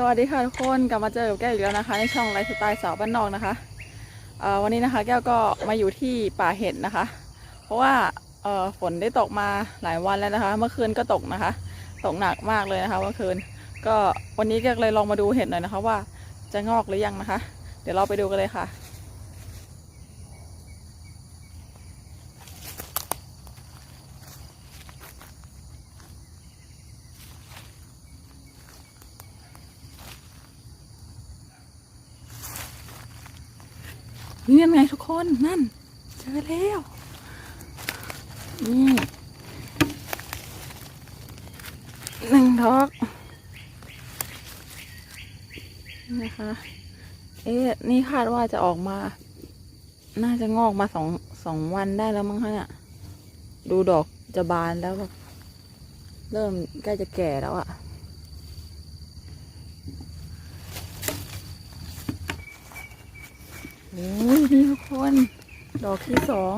สวัสดีค่ะทุกคนกลับมาเจอกับแก้วอีกแล้วนะคะ ในช่องไลฟ์สไตล์สาวบ้านนอกนะคะวันนี้นะคะแก้วก็มาอยู่ที่ป่าเห็ดนะคะ เพราะว่าฝนได้ตกมาหลายวันแล้วนะคะ เมื่อคืนก็ตกนะคะ ตกหนักมากเลยนะคะเมื่อคืน ก็วันนี้แก้วเลยลองมาดูเห็ดหน่อยนะคะ ว่าจะงอกหรือยังนะคะ เดี๋ยวเราไปดูกันเลยค่ะ นี่ยังไงทุกคนนั่น เจอแล้วนี่หนึ่งดอกนะคะ เอ๊ะนี่คาดว่าจะออกมา น่าจะงอกมาสองสองวันได้แล้วมั้งคะเนี่ยดูดอกจะบานแล้วแบบเริ่มใกล้จะแก่แล้วอะ อ้ยนี่ทุกคน ดอกที่สอง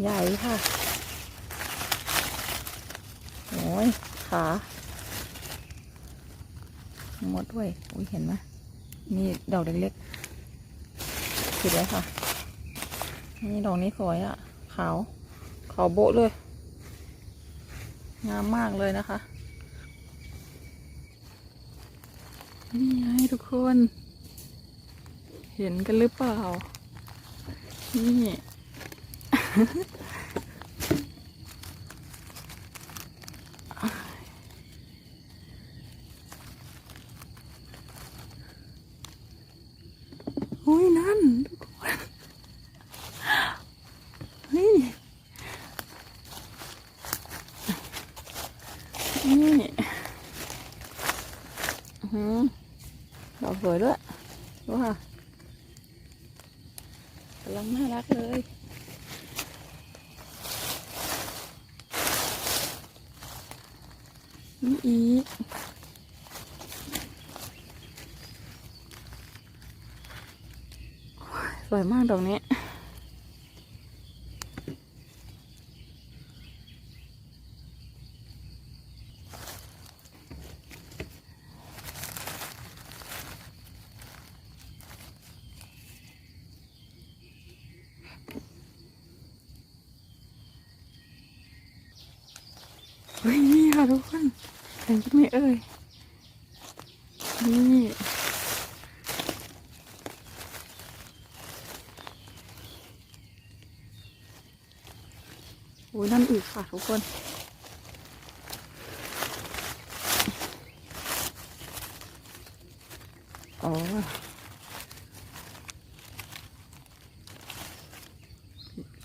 ใหญ่ค่ะ โอ้ย ขา หมดด้วยอุ้ยเห็นไหมนี่ดอกเล็กๆผิดแล้ค่ะ นี่ดอกนี้สวยอะ่ะ ขาว ขาวโบ๊ะเลย งามมากเลยนะคะ นี่ไงทุกคน เห็นกันหรือเปล่า นี่ อุ้ยนั่นทุกคนเฮ้ยนี่อื้อหือดอกสวยด้วยดูค่ะกำลังน่ารักเลย นี่อีกสวยมากดอกนี้ เฮ้ยนี่ ค่ะทุกคนเห็นไหมเอ่ย นี่โอ้ยนั่นอีกค่ะทุกคนอ๋อ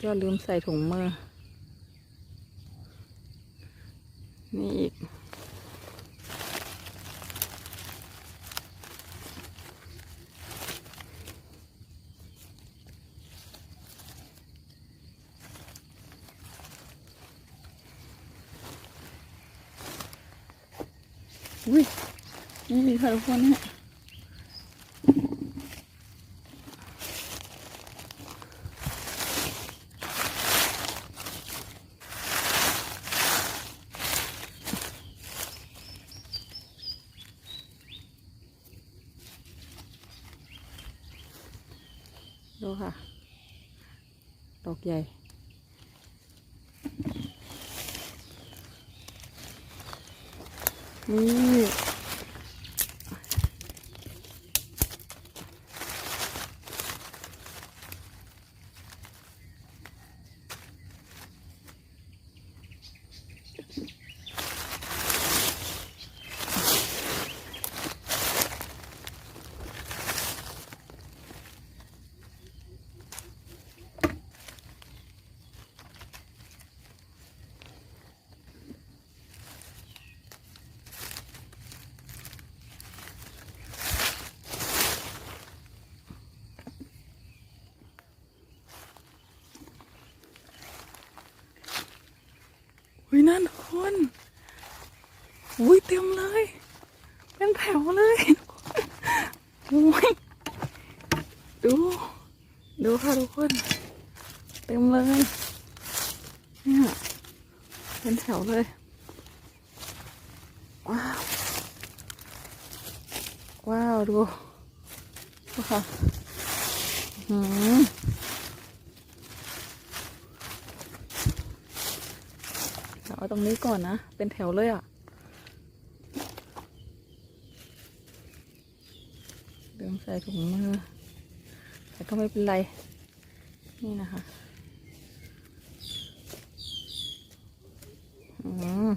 ก็ลืมใส่ถุงมือ นี่อีก อุ้ยนี่มีค่ะทุกคนเนี่ยดูค่ะ ดอกใหญ่ นี่ คนอุ้ยเต็มเลย เป็นแถวเลยอุ้ยดู ดูค่ะทุกคน เต็มเลยเนี่ยเป็นแถวเลย ว้าว ว้าว ดูดูค่ะหืมเดี๋ยวเอาต รงนี้ก่อนนะ เป็นแถวเลยอะลืมใส่ถุงมือ แต่ก็ไม่เป็นไร นี่นะคะ อืม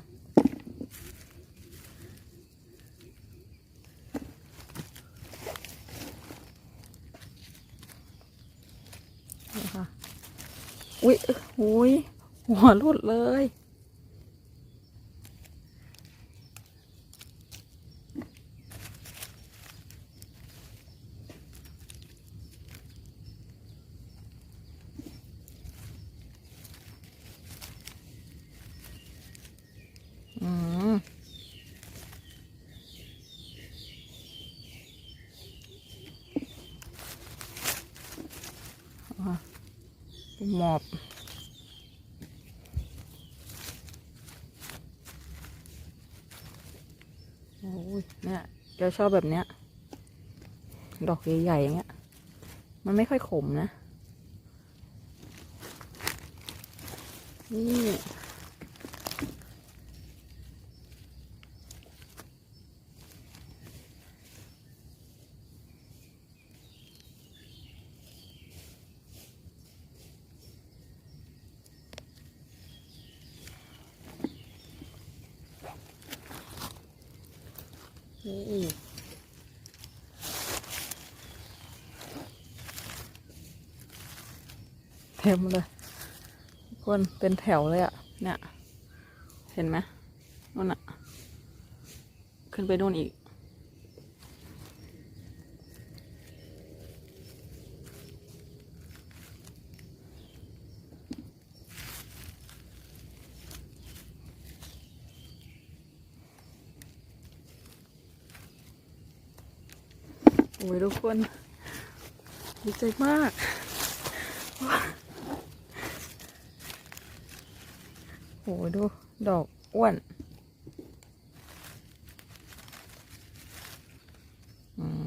นี่ค่ะอุ๊ยอุ๊ยหัวหลุดเลย อืม อะ หมอบ โอ้ยเนี่ยเดี๋ยวชอบแบบเนี้ย ดอกใหญ่ๆอย่างเงี้ย มันไม่ค่อยขมนะ นี่ นี่เต็มเลยทุกคนเป็นแถวเลยอะเนี่ย เห็นไหมนู่นอะขึ้นไปนู่นอีก อ้ยทุกคนดีใจมาก โอ้ยดู ดอกอ้วนอืม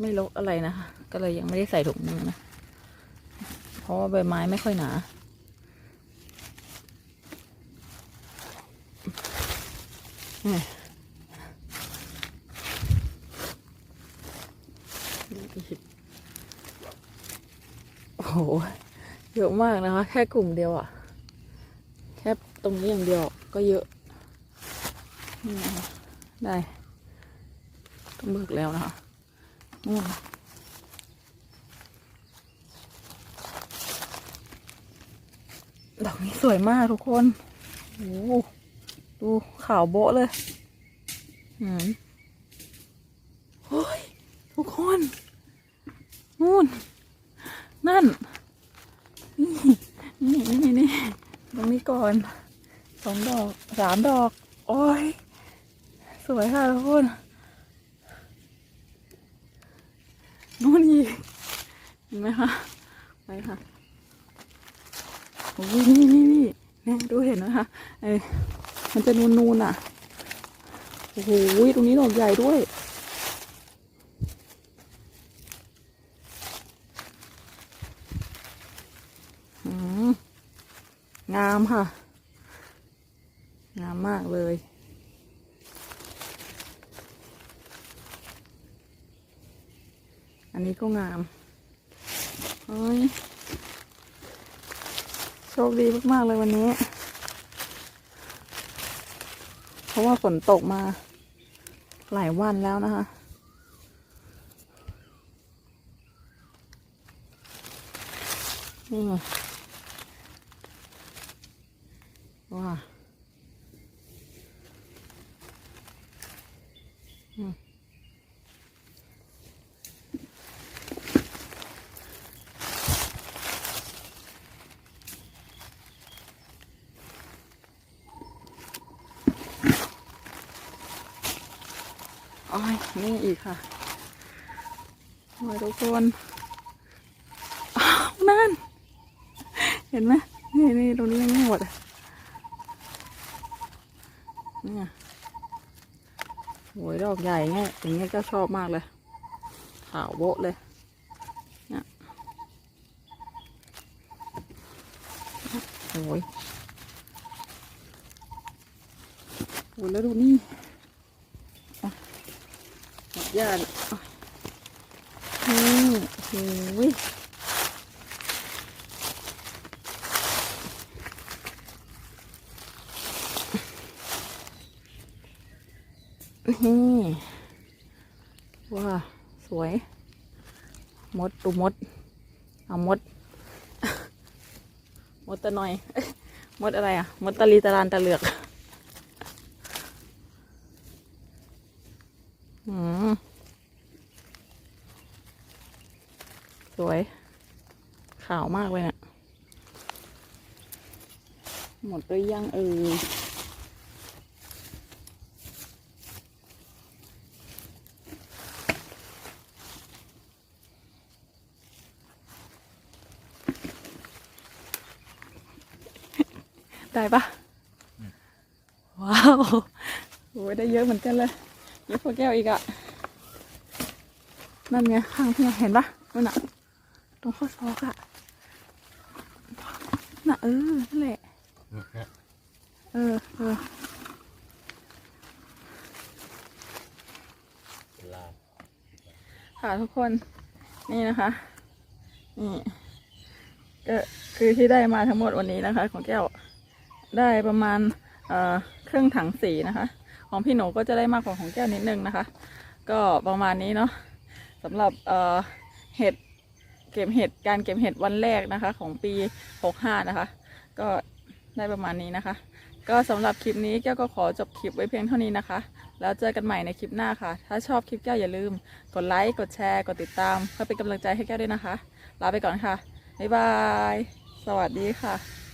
ไม่ลกอะไรนะคะ ก็เลยยังไม่ได้ใส่ถุงมือนะ เพราะว่าใบไม้ไม่ค่อยหนา โอ้โห เยอะมากนะคะ แค่กลุ่มเดียวอะ่ะ แค่ตรงนี้อย่างเดียวก็เยอะนี่นะคะได้ก็เบิกแล้วนะคะ นู่ดอกนี้สวยมากทุกคนโอ้โหดูขาวโบ๊ะเลยอืมโอ้ยทุกคน นู่น นั่น นี่ นี่นี่นี่ตรงนี้ก่อนสองดอกสามดอก โอ้ย สวยค่ะทุกคนอีก เห็นไหมคะไปค่ะโอ้ยนี่นี่นี่เนี่ยดูเห็นไหมคะเอ้ยมันจะนูนนูนอะโอ้โหตรงนี้ดอกใหญ่ด้วยงามค่ะ งามมากเลยอันนี้ก็งาม เฮ้ย โชคดีมาก ๆ เลยวันนี้ เพราะว่าฝนตกมาหลายวันแล้วนะคะ นี่ว้า โอ้ยนี่อีกค่ะโอ้ยทุกคนอ้าวนั่น เห็นไหมนี่นี่ตรงนี้ยังไม่หมดเนี่ยโอ้ยดอกใหญ่เงี้ยอย่างเงี้ยก็ชอบมากเลย ขาวโบ๊ะเลยเนี่ยโอ้ยโอ้ยแล้วดูนี่อะหมดหญ้าเล ยอะนี่โอ้ยนี่ว้าสวย มดตูมด เอามด มดตะหน่อย มดอะไรอะ มดตะลีตะลานตะเหลือก อืม สวย ขาวมากเลยเนี่ยหมดหรือยังเออได้ปะว้าวโอ้ยได้เยอะเหมือนกันเลยเยอะกว่าแก้วอีกอะนั่นไงข้างพี่เห็นปะนั่นอะ รงข้อศอกอะน่ะเออนั่นแหละ เออเออค่ะทุกคนนี่นะคะนี่ก็คือที่ได้มาทั้งหมดวันนี้นะคะ ของแก้วได้ประมาณเอ่อครึ่งถังสีนะคะ ของพี่หนูก็จะได้มากกว่าของแก้วนิดนึงนะคะ ก็ประมาณนี้เนาะสำหรับเอ่อเห็ด เก็บเห็ดการเก็บเห็ดวันแรกนะคะ ของปี 65 นะคะ ก็ได้ประมาณนี้นะคะ ก็สำหรับคลิปนี้แก้วก็ขอจบคลิปไว้เพียงเท่านี้นะคะ แล้วเจอกันใหม่ในคลิปหน้าค่ะ ถ้าชอบคลิปแก้วอย่าลืม กดไลค์กดแชร์ กดติดตาม เพื่อเป็นกำลังใจให้แก้วด้วยนะคะ ลาไปก่อนค่ะบ๊ายบาย สวัสดีค่ะ